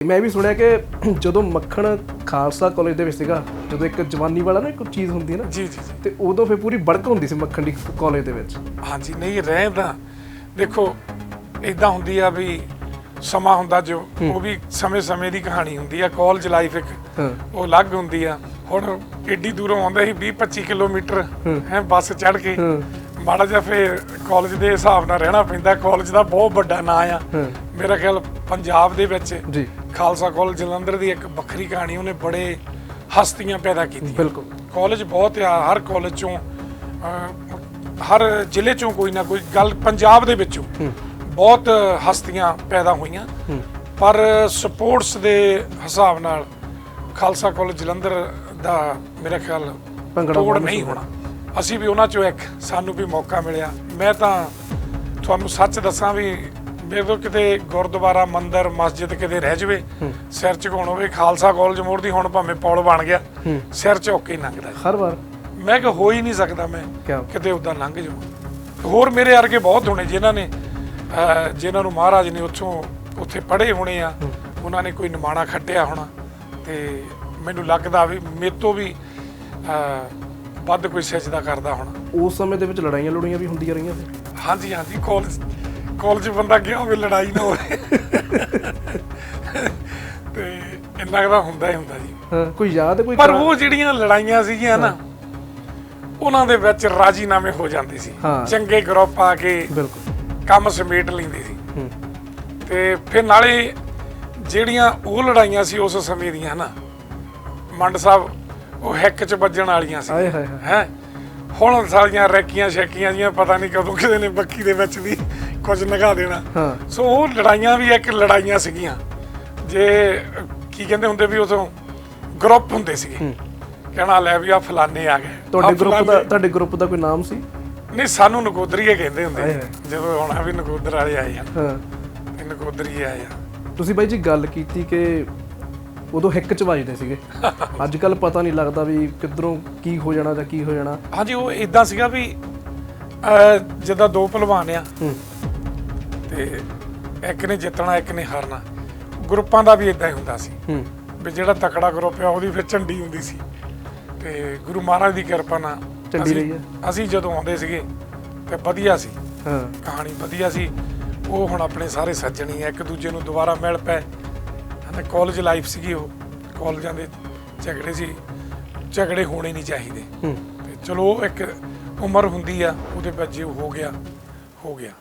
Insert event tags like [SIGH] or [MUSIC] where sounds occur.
ਮੈਂ ਵੀ ਸੁਣਿਆ ਕਿ ਜਦੋਂ ਮੱਖਣ ਖਾਲਸਾ ਕਾਲਜ ਦੇ ਵਿੱਚ ਸੀਗਾ ਜਦੋਂ ਇੱਕ ਜਵਾਨੀ ਵਾਲਾ ਨਾ ਇੱਕ ਚੀਜ਼ ਹੁੰਦੀ ਹੈ ਨਾ ਜੀ ਜੀ ਤੇ ਉਦੋਂ ਫੇ ਪੂਰੀ ਬੜਕ ਹੁੰਦੀ ਸੀ ਮੱਖਣ ਦੀ ਕਾਲਜ ਦੇ ਵਿੱਚ। ਹਾਂਜੀ ਨਹੀਂ ਰਹਿਦਾ ਦੇਖੋ ਇਦਾਂ ਹੁੰਦੀ ਆ ਵੀ ਸਮਾਂ ਹੁੰਦਾ ਜੋ ਉਹ ਵੀ ਸਮੇਂ-ਸਮੇਂ ਦੀ ਕਹਾਣੀ ਹੁੰਦੀ ਆ। ਕਾਲਜ ਲਾਈਫ ਇੱਕ ਉਹ ਅਲੱਗ ਹੁੰਦੀ ਆ। ਹੁਣ ਏਡੀ ਦੂਰੋਂ ਆਉਂਦੇ ਸੀ 20 25 ਕਿਲੋਮੀਟਰ ਹੈ। ਬੱਸ ਚੜ੍ਹ ਕੇ। ਮਾੜਾ ਜਿਹਾ ਫੇਰ ਕਾਲਜ ਦੇ ਹਿਸਾਬ ਨਾਲ ਰਹਿਣਾ ਪੈਂਦਾ। ਕਾਲਜ ਦਾ ਬਹੁਤ ਵੱਡਾ ਨਾਂ ਆ। ਮੇਰਾ ਖਿਆਲ ਪੰਜਾਬ ਦੇ ਵਿੱਚ ਜੀ। ਖਾਲਸਾ ਕਾਲਜ ਜਲੰਧਰ ਦੀ ਇੱਕ ਵੱਖਰੀ ਕਹਾਣੀ ਉਹਨੇ ਬੜੇ ਹਸਤੀਆਂ ਪੈਦਾ ਕੀਤੀਆਂ। ਬਿਲਕੁਲ। ਕਾਲਜ ਬਹੁਤ ਆ ਹਰ ਕਾਲਜ ਚੋਂ ਹਰ ਜ਼ਿਲ੍ਹੇ ਚੋਂ ਕੋਈ ਨਾ ਕੋਈ ਗੱਲ ਪੰਜਾਬ ਦੇ ਵਿੱਚੋਂ ਬਹੁਤ ਹਸਤੀਆਂ ਪੈਦਾ ਹੋਈਆਂ। ਪਰ ਸਪੋਰਟਸ ਦੇ ਹਿਸਾਬ ਨਾਲ ਖਾਲਸਾ ਕਾਲਜ ਜਲੰਧਰ ਦਾ ਮੇਰਾ ਖਿਆਲ ਤੋੜ ਨਹੀਂ ਹੋਣਾ। ਅਸੀਂ ਵੀ ਉਹਨਾਂ ਚੋਂ ਇੱਕ। ਸਾਨੂੰ ਵੀ ਮੌਕਾ ਮਿਲਿਆ। ਮੈਂ ਤਾਂ ਤੁਹਾਨੂੰ ਸੱਚ ਦੱਸਾਂ ਵੀ ਮੇਰੇ ਤੋਂ ਕਿਤੇ ਗੁਰਦੁਆਰਾ ਮੰਦਿਰ ਮਸਜਿਦ ਕਿਤੇ ਰਹਿ ਜਵੇ ਸਿਰ ਝੁਕਾਉਣ ਹੋਵੇ ਖਾਲਸਾ ਕਾਲਜ ਮੋੜ ਦੀ ਹੁਣ ਭਾਵੇਂ ਪੌਲ ਬਣ ਗਿਆ ਸਿਰ ਝੁੱਕ ਕੇ ਲੰਘਦਾ। ਹਰ ਵਾਰ। ਮੈਂ ਕਿ ਹੋ ਹੀ ਨਹੀਂ ਸਕਦਾ ਮੈਂ ਕਿਤੇ ਉਦਾਂ ਲੰਘ ਜਾਵਾਂ। ਹੋਰ ਮੇਰੇ ਵਰਗੇ ਬਹੁਤ ਹੋਣੇ ਜਿਨ੍ਹਾਂ ਨੇ ਜਿਨ੍ਹਾਂ ਨੂੰ ਮਹਾਰਾਜ ਨੇ ਉੱਥੋਂ ਉੱਥੇ ਪੜ੍ਹੇ ਹੋਣੇ ਆ। ਉਹਨਾਂ ਨੇ ਕੋਈ ਨਿਮਾਣਾ ਖੱਟਿਆ ਹੋਣਾ ਤੇ ਮੈਨੂੰ ਲੱਗਦਾ ਵੀ ਮੇਰੇ ਤੋਂ ਵੀ ਵੱਧ ਕੋਈ ਸਜਦਾ ਕਰਦਾ ਹੋਣਾ। ਉਸ ਸਮੇਂ ਦੇ ਵਿੱਚ ਲੜਾਈਆਂ ਲੜੀਆਂ ਵੀ ਹੁੰਦੀਆਂ ਰਹੀਆਂ ਸੀ ਹਾਂਜੀ ਹਾਂਜੀ ਕਾਲਜ ਕਾਲਜ ਬੰਦਾ ਗਿਆ ਹੋਵੇ ਲੜਾਈ ਨਾ ਹੋਵੇ। ਤੇ ਇੰਨਾ ਕੁ ਤਾਂ ਹੁੰਦਾ ਹੀ ਹੁੰਦਾ ਜੀ। ਹਾਂ ਕੋਈ ਯਾਦ ਹੈ ਕੋਈ ਪਰ ਉਹ ਜਿਹੜੀਆਂ ਲੜਾਈਆਂ ਸੀਗੀਆਂ ਨਾ ਉਹਨਾਂ ਦੇ ਵਿੱਚ ਰਾਜੀਨਾਮੇ ਹੋ ਜਾਂਦੇ ਸੀ। ਹਾਂ। ਚੰਗੇ ਗਰੁੱਪ ਆ ਕੇ ਬਿਲਕੁਲ। ਕੰਮ ਸਮੇਟ ਲੈਂਦੇ ਸੀ। ਹੂੰ। ਤੇ ਫਿਰ ਨਾਲੇ ਜਿਹੜੀਆਂ ਉਹ ਲੜਾਈਆਂ ਸੀ ਉਸ ਸਮੇਂ ਦੀਆਂ ਨਾ ਮੰਡ ਸਾਹਿਬ ਉਹ ਹੈਕ ਚ ਵੱਜਣ ਵਾਲੀਆਂ ਸੀ। ਆਏ ਹਾਏ ਹਾਏ। ਹੈ? ਹੁਣ ਸਾਰੀਆਂ ਰੈਕੀਆਂ ਸ਼ੈਕੀਆਂ ਜੀਆਂ ਪਤਾ ਨਹੀਂ ਕਦੋਂ ਕਿਤੇ ਨੇ ਬੱਕੀ ਦੇ ਵਿੱਚ ਵੀ ਕੁਝ ਲਗਾ ਦੇਣਾ। ਹਾਂ। ਸੋ ਉਹ ਲੜਾਈਆਂ ਵੀ ਇੱਕ ਲੜਾਈਆਂ ਸੀਗੀਆਂ। ਜੇ ਅਹ, ਕੀ ਕਹਿੰਦੇ ਹੁੰਦੇ ਵੀ ਉਦੋਂ ਗਰੁੱਪ ਹੁੰਦੇ ਸੀਗੇ। ਕਹਿਣਾ ਲੈ ਵੀ ਆ ਫਲਾਣੇ ਆ ਗਏ। ਤੁਹਾਡੇ ਆਹ ਗਰੁੱਪ ਦਾ ਫਲਾਨੇ- ਤੁਹਾਡੇ ਗਰੁੱਪ ਦਾ ਕੋਈ ਨਾਮ ਸੀ? ਨਹੀਂ ਸਾਨੂੰ ਨਕੋਦਰੀਏ ਕਹਿੰਦੇ ਹੁੰਦੇ। ਸੀ। ਜਦੋਂ ਹੁਣ ਵੀ ਨਕੋਦਰ ਵਾਲੇ ਆਏ ਆ। ਹਾਂ। ਤੇ ਨਕੋਦਰੀਏ ਆਏ ਆ। ਤੁਸੀਂ ਬਾਈ ਜੀ ਗੱਲ ਕੀਤੀ ਕਿ ਉਦੋਂ ਹਿੱਕ ਚ ਵੱਜਦੇ ਸੀਗੇ। [LAUGHS] ਅੱਜ ਕੱਲ ਪਤਾ ਨਹੀਂ ਲੱਗਦਾ ਵੀ ਕਿੱਧਰੋਂ ਕੀ ਹੋ ਜਾਣਾ ਜਾਂ ਕੀ ਹੋ ਜਾਣਾ। ਹਾਂਜੀ ਉਹ ਇਦਾਂ ਸੀਗਾ ਵੀ ਜਿੱਦਾਂ ਦੋ ਪਹਿਲਵਾਨ ਆ ਤੇ ਇੱਕ ਨੇ ਜਿੱਤਣਾ ਇੱਕ ਨੇ ਹਾਰਨਾ। ਗਰੁੱਪਾਂ ਦਾ ਵੀ ਇਦਾਂ ਹੀ ਹੁੰਦਾ ਸੀ। ਵੀ ਜਿਹੜਾ ਤਕੜਾ ਗਰੁੱਪ ਆ ਉਹਦੀ ਫਿਰ ਝੰਡੀ ਹੁੰਦੀ ਸੀ। ਤੇ ਗੁਰੂ ਮਹਾਰਾਜ ਦੀ ਕਿਰਪਾ ਨਾਲ ਝੰਡੀ ਰਹੀ। ਅਸੀਂ ਜਦੋਂ ਆਉਂਦੇ ਸੀਗੇ ਤੇ ਵਧੀਆ ਸੀ। ਹਾਂ। ਕਹਾਣੀ ਵਧੀਆ ਸੀ। ਉਹ ਹੁਣ ਆਪਣੇ ਸਾਰੇ ਸੱਜਣੀ ਆ ਇੱਕ ਦੂਜੇ ਨੂੰ ਦੁਬਾਰਾ ਮਿਲ ਪਏ। ਹਨਾ ਕਾਲਜ ਲਾਈਫ ਸੀਗੀ ਉਹ। ਕਾਲਜਾਂ ਦੇ ਝਗੜੇ ਸੀ। ਝਗੜੇ ਹੋਣੇ ਨਹੀਂ ਚਾਹੀਦੇ। ਹੂੰ। ਤੇ ਚਲੋ ਇੱਕ ਉਮਰ ਹੁੰਦੀ ਆ ਉਹਦੇ ਵਿੱਚ ਜੇ ਹੋ ਗਿਆ ਹੋ ਗਿਆ।